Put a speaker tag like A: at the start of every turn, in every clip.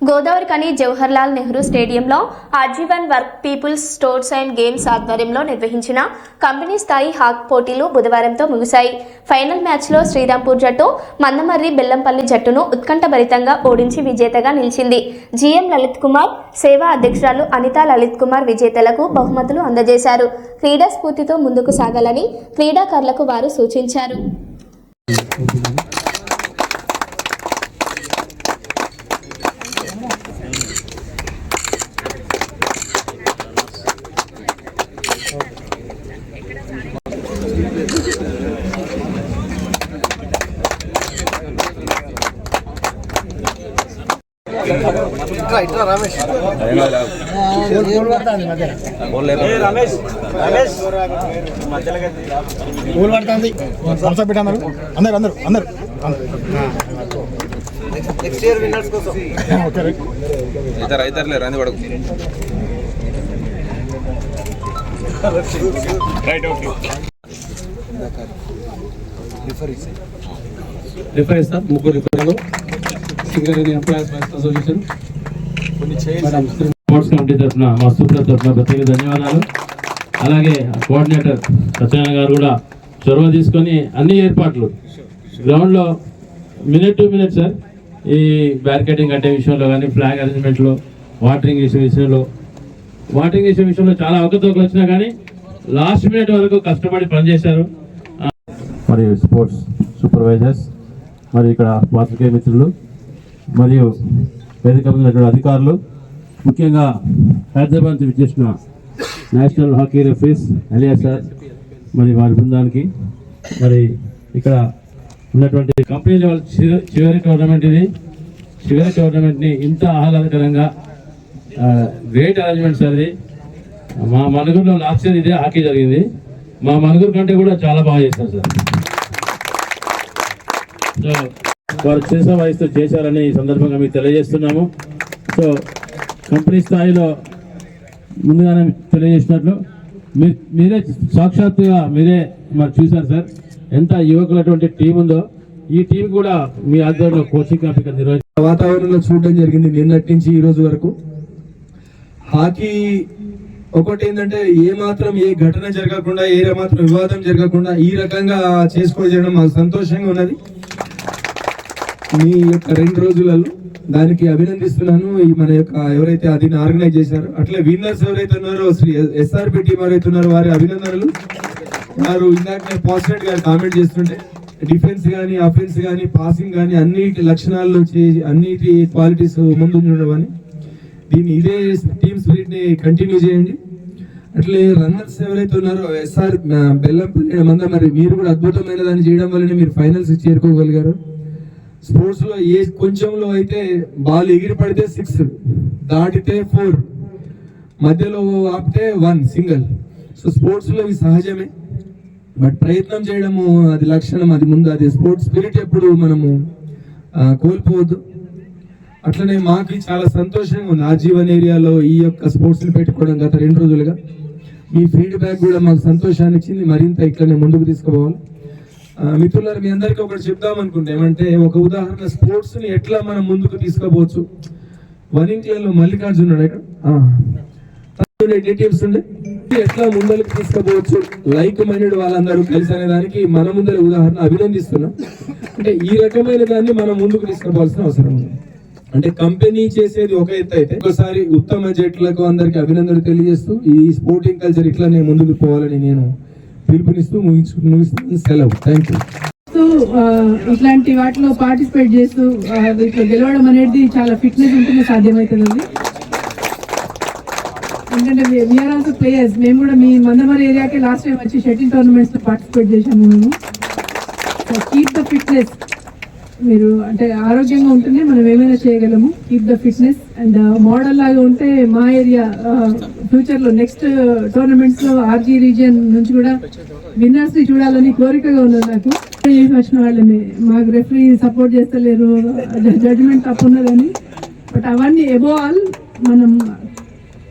A: గోదావరి కని జవహర్లాల్ నెహ్రూ స్టేడియంలో Aajeevan work people's stores and games ఆధ్వర్యంలో నిర్వహించిన కంపెనీ స్థాయి హాక్ పోటీలు బుధవారంతో ముగిశాయి. ఫైనల్ మ్యాచ్లో శ్రీరాంపూర్ జట్టు మందమర్రి బెల్లంపల్లి జట్టును ఉత్కంఠభరితంగా ఓడించి విజేతగా నిలిచింది. జీఎం లలిత్ కుమార్ సేవా అధ్యక్షురాలు అనితా లలిత్ కుమార్ విజేతలకు బహుమతులు అందజేశారు. క్రీడా స్ఫూర్తితో ముందుకు సాగాలని క్రీడాకారులకు వారు సూచించారు.
B: ఊరు పడుతుంది. సంస్థ పెట్టన్నారు అందరు. అందరు అందరు
C: నెక్స్ట్ ఇయర్ విన్నర్స్ కోసం.
B: Okay right.
D: రంది పడకు.
E: రిఫర్ ఇస్తాం ముగ్గురు రిఫర్లు Singareni employees association sports committee తరఫున మా సూపర్ తరఫున ప్రత్యేక ధన్యవాదాలు. అలాగే కోఆర్డినేటర్ సత్యనారాయణ గారు కూడా చొరవ తీసుకొని అన్ని ఏర్పాట్లు. గ్రౌండ్లో మినిట్ టు మినిట్ సార్ ఈ బ్యారికేడింగ్ కట్టే విషయంలో కానీ ఫ్లాగ్ అరేంజ్మెంట్లో వాటరింగ్ ఇష్యూ విషయంలో. వాటరింగ్ ఇష్యూ విషయంలో చాలా అవకతవకలు వచ్చినా కానీ లాస్ట్ మినిట్ వరకు కష్టపడి పనిచేశారు. మరియు స్పోర్ట్స్ సూపర్వైజర్స్ మరియు ఇక్కడ పాత్రికేయ మిత్రులు మరియు వేదిక అధికారులు ముఖ్యంగా హైదరాబాద్ నుంచి విచ్చేసిన నేషనల్ హాకీ రెఫరీస్ అలియా సార్ మరి వారి బృందానికి మరి ఇక్కడ ఉన్నటువంటి కంపెనీ లెవెల్ చివరి టోర్నమెంట్ ఇది. చివరి టోర్నమెంట్ని ఇంత ఆహ్లాదకరంగా గ్రేట్ అరేంజ్మెంట్ సార్ ఇది. మా మనుగురులో లాస్ట్ ఇయర్ ఇదే హాకీ జరిగింది. మా మనుగురు కంటే కూడా చాలా బాగా చేస్తారు సార్. వారు చేసే వయసుతో చేశారని ఈ సందర్భంగా మీకు తెలియజేస్తున్నాము. సో కంపెనీ స్థాయిలో ముందుగానే తెలియజేసినట్లు మీ మీరే సాక్షాత్తుగా మీరే మరి చూశారు సార్. ఎంత యువకులటువంటి టీం ఉందో ఈ టీం కూడా మీ ఆధ్వర్యంలో కోచింగ్ క్యాంప్ ఇక్కడ నిర్వహించారు
C: వాతావరణంలో చూడడం జరిగింది నిన్నటి నుంచి ఈ రోజు వరకు. హాకీ ఒకటి ఏంటంటే ఏ మాత్రం ఏ ఘటన జరగకుండా ఏ మాత్రం వివాదం జరగకుండా ఈ రకంగా చేసుకోవడం చేయడం మాకు సంతోషంగా ఉన్నది. మీ యొక్క రెండు రోజులలో దానికి అభినందిస్తున్నాను. ఈ మన యొక్క ఎవరైతే దీన్ని ఆర్గనైజ్ చేశారో అట్లే విన్నర్స్ ఎవరైతే ఉన్నారో శ్రీ ఎస్ఆర్పి టీం ఎవరైతే ఉన్నారో వారి అభినందనలు. వారు ఇందాక పాజిటివ్గా కామెంట్ చేస్తుంటే డిఫెన్స్ కానీ అఫెన్స్ కానీ పాసింగ్ కానీ అన్ని లక్షణాల్లో అన్నిటి క్వాలిటీస్ ముందు ఉండడం అని దీన్ని ఇదే టీమ్ స్పిరిట్ని కంటిన్యూ చేయండి. అట్లే రన్నర్స్ ఎవరైతే ఉన్నారో ఎస్ఆర్ బెల్లంపల్లి మంద మరి మీరు కూడా అద్భుతమైన దాన్ని చేయడం వల్లనే మీరు ఫైనల్స్ చేరుకోగలిగారు. స్పోర్ట్స్లో ఏ కొంచెంలో అయితే బాల్ ఎగిరి పడితే సిక్స్ దాటితే ఫోర్ మధ్యలో ఆపితే వన్ సింగిల్ సో స్పోర్ట్స్లో సహజమే. బట్ ప్రయత్నం చేయడము అది లక్షణం అది ముందు అది స్పోర్ట్స్ స్పిరిట్ ఎప్పుడు మనము కోల్పోవద్దు. అట్లనే మాకు చాలా సంతోషంగా ఉంది. ఆజీవన్ ఏరియాలో ఈ యొక్క స్పోర్ట్స్ని పెట్టుకోవడం గత రెండు రోజులుగా. మీ ఫీడ్బ్యాక్ కూడా మాకు సంతోషాన్ని ఇచ్చింది. మరింత ఇట్లనే ముందుకు తీసుకుపోవాలి. మిత్రులారు మీ అందరికీ ఒకటి చెప్దాం అనుకుంటే ఏమంటే ఒక ఉదాహరణ స్పోర్ట్స్ని ఎట్లా మనం ముందుకు తీసుకుపోవచ్చు? వనింగ్లలో మల్లికార్జున ఉన్నాడు ఇక్కడ? ఆ. ఉండే? ఎట్లా ముందరికి తీసుకుపోవచ్చు? లైక్ మైండెడ్ వాళ్ళందరూ కలిసి అనే దానికి మన ముందర ఉదాహరణ అభినందిస్తున్నాం. అంటే ఈ రకమైన దాన్ని మనం ముందుకు తీసుకుపోవాల్సిన అవసరం ఉంది. అంటే కంపెనీ చేసేది ఒక ఎత్తు అయితే ఒకసారి ఉత్తమ జట్లకు అందరికి అభినందనలు తెలియజేస్తూ ఈ స్పోర్టింగ్ కల్చర్ ఇట్లానే ముందుకు పోవాలని నేను పిలుపునిస్తూ ముగించు సెలవు. థ్యాంక్ యూ
F: సో ఇట్లాంటి వాటిలో పార్టిసిపేట్ చేస్తూ ఇట్లా గెలవడం అనేది చాలా ఫిట్నెస్ ఉంటుంది సాధ్యమవుతుంది ఎందుకంటే వీఆర్ ఆల్సో ప్లేయర్స్ మేము కూడా మీ మందమరి ఏరియాకి లాస్ట్ టైం వచ్చి షటిల్ టోర్నమెంట్స్ పార్టిసిపేట్ చేశాము మేము. కీప్ ద ఫిట్నెస్ మీరు అంటే ఆరోగ్యంగా ఉంటేనే మనం ఏమైనా చేయగలము. Keep the fitness and model లాగా ఉంటే మా ఏరియా uh, ఫ్యూచర్లో నెక్స్ట్ టోర్నమెంట్స్ uh, లో ఆర్జీ రీజియన్ నుంచి కూడా విన్నర్స్ చూడాలని కోరికగా ఉన్నది నాకు. చేసి వచ్చిన వాళ్ళని మాకు రెఫరీ సపోర్ట్ చేస్తలేరు. జడ్జిమెంట్ తప్పున్నదని బట్ అవన్నీ ఎబో ఆల్ మనం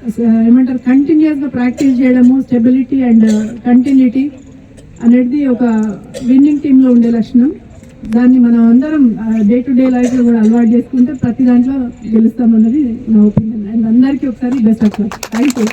F: uh, ఏమంటారు కంటిన్యూస్గా ప్రాక్టీస్ చేయడము స్టెబిలిటీ అండ్ కంటిన్యూటీ అనేది ఒక విన్నింగ్ టీమ్లో ఉండే లక్షణం. దాన్ని మనం అందరం డే టు డే లైఫ్లో కూడా అలవాటు చేసుకుంటే ప్రతి దాంట్లో గెలుస్తామన్నది నా ఒపీనియన్ అండ్ అందరికీ ఒకసారి best of luck thank you